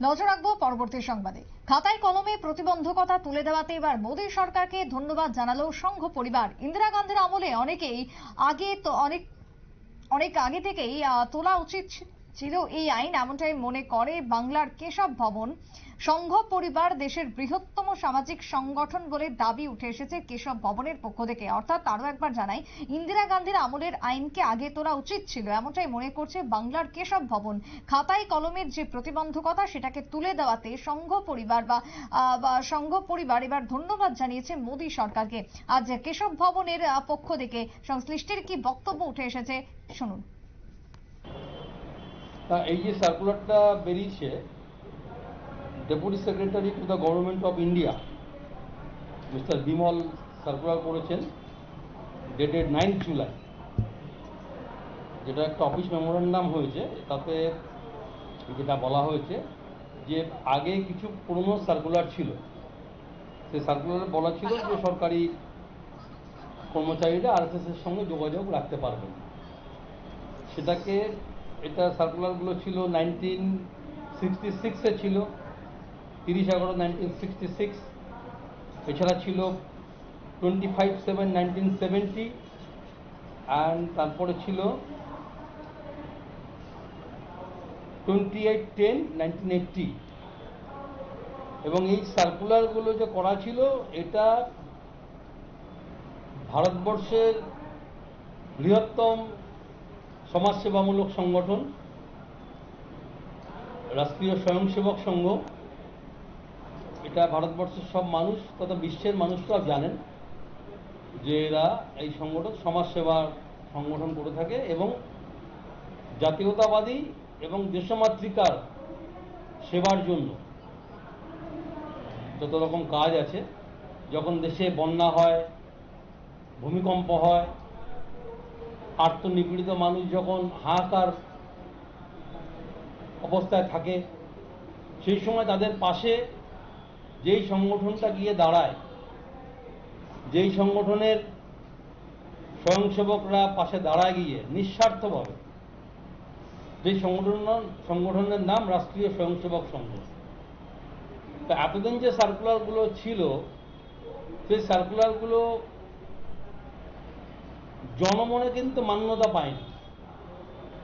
নজর রাখব পরবর্তী সংবাদে। খাতায় কলমে প্রতিবন্ধকতা তুলে দেওয়াতে এবার মোদী সরকারকে ধন্যবাদ জানালো সংঘ পরিবার। ইন্দিরা গান্ধীর আমলে অনেকেই আগে তো অনেক অনেক আগে থেকেই তোলা উচিত ছিল। এই আইন এমনটাই মনে করে বাংলার কেশব ভবন। সংঘ পরিবার দেশের বৃহত্তম সামাজিক সংগঠন বলে দাবি উঠে এসেছে কেশব ভবনের পক্ষ থেকে। অর্থাৎ আরও একবার জানাই, ইন্দিরা গান্ধীর আমলের আইনকে আগে তোলা উচিত ছিল, এমনটাই মনে করছে বাংলার কেশব ভবন। খাতায় কলমের যে প্রতিবন্ধকতা, সেটাকে তুলে দেওয়াতে সংঘ পরিবার বা সংঘ পরিবার এবার ধন্যবাদ জানিয়েছে মোদী সরকারকে। আজ কেশব ভবনের পক্ষ থেকে সংশ্লিষ্টের কি বক্তব্য উঠে এসেছে, শুনুন। তা এই যে সার্কুলারটা বেরিয়েছে deputy secretary to the government of India mister Bimal circular করেছেন ডেটেড নাইন জুলাই যেটা একটা অফিস মেমোরেন্ডাম হয়েছে, তাতে যেটা বলা হয়েছে যে আগে কিছু পুরনো সার্কুলার ছিল সেই সার্কুলারে বলা ছিল যে সরকারি কর্মচারীরা আরএসএস এর সঙ্গে যোগাযোগ রাখতে পারবেন। সেটাকে এটা সার্কুলারগুলো ছিল নাইনটিন সিক্সটি সিক্সে ছিল, তিরিশ এগারো নাইনটিন সিক্সটি সিক্স এছাড়া ছিল twenty five seven nineteen seventy and তারপরে ছিল twenty eight ten nineteen eighty এবং এই সার্কুলারগুলো যে করা ছিল, এটা ভারতবর্ষের বৃহত্তম সমাজসেবামূলক সংগঠন, রাষ্ট্রীয় স্বয়ংসেবক সংঘ, এটা ভারতবর্ষের সব মানুষ তথা বিশ্বের মানুষরাও জানেন যে এরা এই সংগঠন সমাজসেবার সংগঠন করে থাকে এবং জাতীয়তাবাদী এবং দেশমাতৃকার সেবার জন্য যত রকম কাজ আছে, যখন দেশে বন্যা হয়, ভূমিকম্প হয় আত্মনিপীড়িত মানুষ যখন হাহাকার অবস্থায় থাকে, সেই সময় তাদের পাশে যেই সংগঠনটা গিয়ে দাঁড়ায়, যেই সংগঠনের স্বয়ংসেবকরা পাশে দাঁড়ায় গিয়ে নিঃস্বার্থভাবে যে সংগঠন সংগঠনের নাম রাষ্ট্রীয় স্বয়ংসেবক সংঘ। তো এতদিন যে সার্কুলারগুলো ছিল, সেই সার্কুলারগুলো জনমনে কিন্তু মান্যতা পায়নি।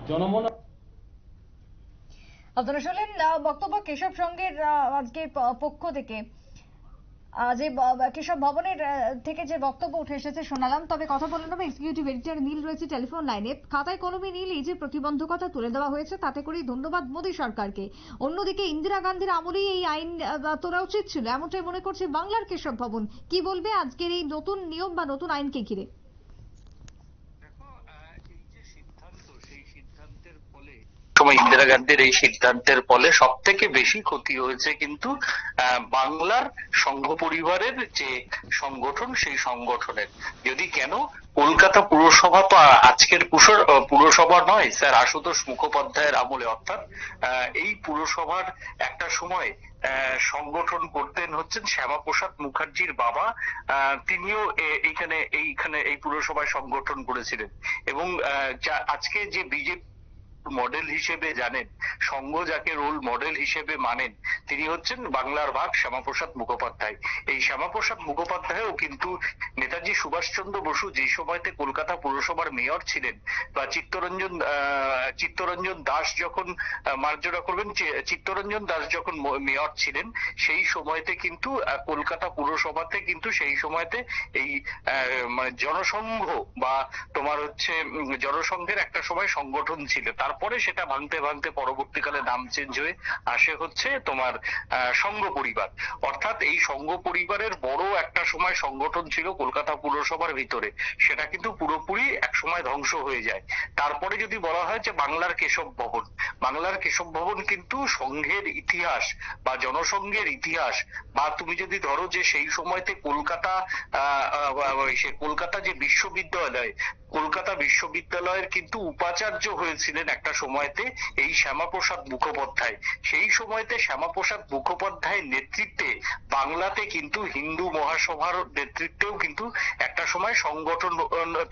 জনমনে আপনারা শুনলেন বক্তব্য কেশব সংঘের আজকে পক্ষ থেকে। যে কেশব ভবনের থেকে যে বক্তব্য উঠে এসেছে, শোনালাম। তবে কথা বলে নেব এক্সিকিউটিভ এডিটর নীল রয়েছে টেলিফোন লাইনে খাতায় কলমে নীল, এই যে প্রতিবন্ধকতা তুলে দেওয়া হয়েছে, তাতে করেই ধন্যবাদ মোদী সরকারকে। অন্যদিকে ইন্দিরা গান্ধীর আমলেই এই আইন তোলা উচিত ছিল। এমনটাই মনে করছে বাংলার কেশব ভবন। কি বলবে আজকের এই নতুন নিয়ম বা নতুন আইনকে ঘিরে দেখো আহ, এই যে সিদ্ধান্ত সেই সিদ্ধান্তের ফলে সময় ইন্দিরা গান্ধীর এই সিদ্ধান্তের ফলে সব থেকে বেশি ক্ষতি হয়েছে কিন্তু বাংলার সংঘ পরিবারের যে সংগঠন, সেই সংগঠনের। যদি কেন? কলকাতা পুরসভা তো আজকের পুরসভা নয়, স্যার আশুতোষ মুখোপাধ্যায়ের আমলে, অর্থাৎ এই পুরসভার একটা সময় সংগঠন করতেন হচ্ছেন শ্যামাপ্রসাদ মুখার্জির বাবা তিনিও এইখানে এইখানে এই পুরসভায় সংগঠন করেছিলেন। এবং আজকে যে বিজেপি মডেল হিসেবে জানেন সংঘ যাকে রোল মডেল হিসেবে মানেন, তিনি হচ্ছেন বাংলার ভাগ শ্যামাপ্রসাদ মুখোপাধ্যায়। এই শ্যামাপ্রসাদ মুখোপাধ্যায়ও কিন্তু নেতাজি সুভাষচন্দ্র বসু যে সময়তে কলকাতা পুরসভার মেয়র ছিলেন, বা চিত্তরঞ্জন চিত্তরঞ্জন দাস যখন মার্জনা করবেন চিত্তরঞ্জন দাস যখন মেয়র ছিলেন, সেই সময়তে কিন্তু কলকাতা পুরসভাতে কিন্তু সেই সময়তে এই মানে জনসংঘ বা তোমার হচ্ছে জনসংঘের একটা সময় সংগঠন ছিল। তারপরে সেটা ভাঙতে ভাঙতে পরবর্তীকালে নাম চেঞ্জ হয়ে আসে হচ্ছে তোমার সংঘ পরিবার। অর্থাৎ এই সংঘ পরিবারের বড় একটা সময় সংগঠন ছিল কলকাতা পুরসভার ভিতরে। সেটা কিন্তু পুরোপুরি এক সময় ধ্বংস হয়ে যায়। তারপরে যদি বলা হয় যে বাংলার কেশব ভবন, বাংলার কেশব ভবন কিন্তু সংঘের ইতিহাস বা জনসংঘের ইতিহাস বা তুমি যদি ধরো যে সেই সময়তে কলকাতা সে কলকাতা যে বিশ্ববিদ্যালয়, কলকাতা বিশ্ববিদ্যালয়ের কিন্তু উপাচার্য হয়েছিলেন একটা একটা সময়তে এই শ্যামাপ্রসাদ মুখোপাধ্যায়। সেই সময়তে শ্যামাপ্রসাদ মুখোপাধ্যায়ের নেতৃত্বে বাংলাতে কিন্তু হিন্দু মহাসভার নেতৃত্বেও কিন্তু একটা সময় সংগঠন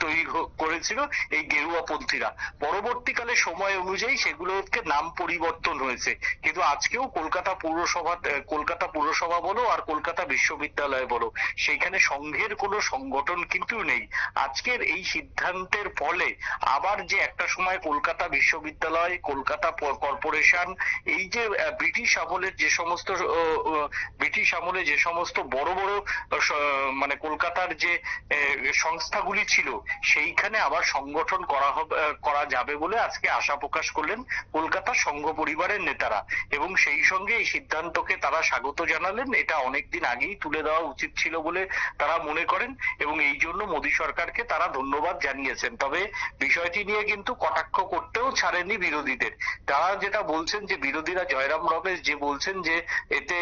তৈরি করেছিল এই গেরুয়াপন্থীরা। পরবর্তীকালে সময় অনুযায়ী সেগুলোকে নাম পরিবর্তন হয়েছে। কিন্তু আজকেও কলকাতা পৌরসভা কলকাতা পৌরসভা বলো আর কলকাতা বিশ্ববিদ্যালয় বলো সেইখানে সংঘের কোনো সংগঠন কিন্তু নেই। আজকের এই সিদ্ধান্তের ফলে আবার যে একটা সময় কলকাতা বিশ্ববিদ্যালয়, কলকাতা কর্পোরেশন, এই যে ব্রিটিশ আমলের যে সমস্ত ব্রিটিশ আমলে যে সমস্ত বড় বড় মানে কলকাতার যে সংস্থাগুলি ছিল, সেইখানে আবার সংগঠন করা হবে করা যাবে বলে আজকে আশা প্রকাশ করলেন কলকাতা সংঘ পরিবারের নেতারা। এবং সেই সঙ্গে এই সিদ্ধান্তকে তারা স্বাগত জানালেন, এটা অনেকদিন আগেই তুলে দেওয়া উচিত ছিল বলে তারা মনে করেন এবং এই জন্য মোদী সরকারকে তারা ধন্যবাদ জানিয়েছেন। তবে বিষয়টি নিয়ে কিন্তু কটাক্ষ করতেও ছাড়েনি। বিরোধীদের। তারা যেটা বলছেন যে বিরোধীরা জয়রাম রমেশ যে বলছেন যে এতে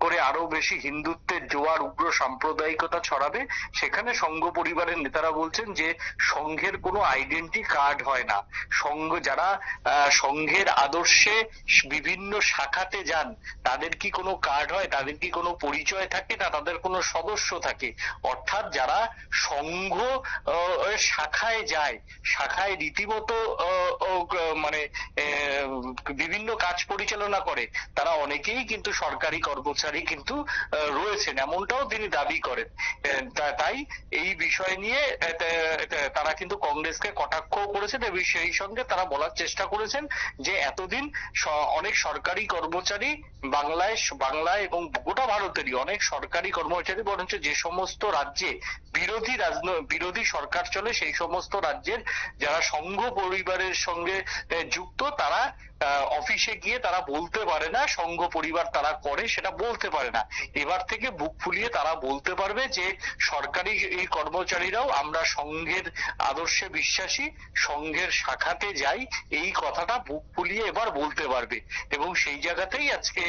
করে আরও বেশি হিন্দুত্বের জোয়ার, উগ্র সাম্প্রদায়িকতা ছড়াবে, সেখানে সংঘ পরিবারের নেতারা বলছেন যে সংঘের কোনো আইডেন্টি কার্ড হয় না। সংঘ যারা সংঘের আদর্শে বিভিন্ন শাখাতে যান, তাদের কি কোনো কার্ড হয়? তাদের কি কোনো পরিচয় থাকে না? তাদের কোনো সদস্য থাকে? অর্থাৎ যারা সংঘ শাখায় যায়, শাখায় রীতিমতো মানে বিভিন্ন কাজ পরিচালনা করে, তারা অনেকেই কিন্তু সরকারি কর্মচারী কিন্তু রয়েছেন, এমনটাও তিনি দাবি করেন। তাই এই বিষয় নিয়ে তারা কিন্তু কংগ্রেসকে কটাক্ষ করেছেন এবং সেই সঙ্গে তারা বলার চেষ্টা করেছেন যে এতদিন অনেক সরকারি কর্মচারী বাংলায় বাংলায় এবং গোটা ভারতেরই অনেক সরকারি কর্মচারী, বরঞ্চ যে সমস্ত রাজ্যে বিরোধী বিরোধী সরকার চলে, সেই সমস্ত রাজ্যের যারা সংঘ পরিবারের সঙ্গে যুক্ত, তারা অফিসে গিয়ে তারা বলতে পারে না, সংঘ পরিবার তারা করে, সেটা বলতে পারে না। এবার থেকে বুক ফুলিয়ে তারা বলতে পারবে যে, সরকারি এই কর্মচারীরাও আমরা সংঘের আদর্শে বিশ্বাসী, সংঘের শাখাতে যাই, এই কথাটা বুক ফুলিয়ে এবার বলতে পারবে। এবং সেই জায়গাতেই আজকে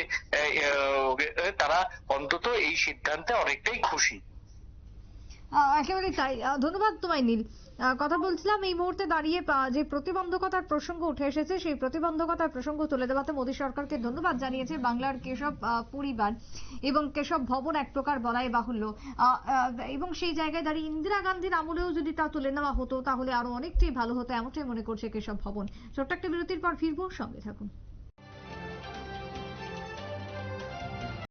তারা অন্তত এই সিদ্ধান্তে অনেকটাই খুশি। একেবারেই তাই। ধন্যবাদ তোমায়, নীল। কথা বলছিলাম, এই মুহূর্তে দাঁড়িয়ে যে প্রতিবন্ধকতার প্রসঙ্গ উঠে এসেছে, সেই প্রতিবন্ধকতার প্রসঙ্গ তুলে দেওয়াতে মোদী সরকারকে ধন্যবাদ জানিয়েছে বাংলার কেশব পরিবার এবং কেশব ভবন এক প্রকার বলাই বাহুল্য। এবং সেই জায়গায় দাঁড়িয়ে ইন্দিরা গান্ধীর আমলেও যদি তা তুলে নেওয়া হতো, তাহলে আরও অনেকটাই ভালো হতো, এমনটাই মনে করছে কেশব ভবন। ছোট্ট একটা বিরতির পর ফিরবো, সঙ্গে থাকুন।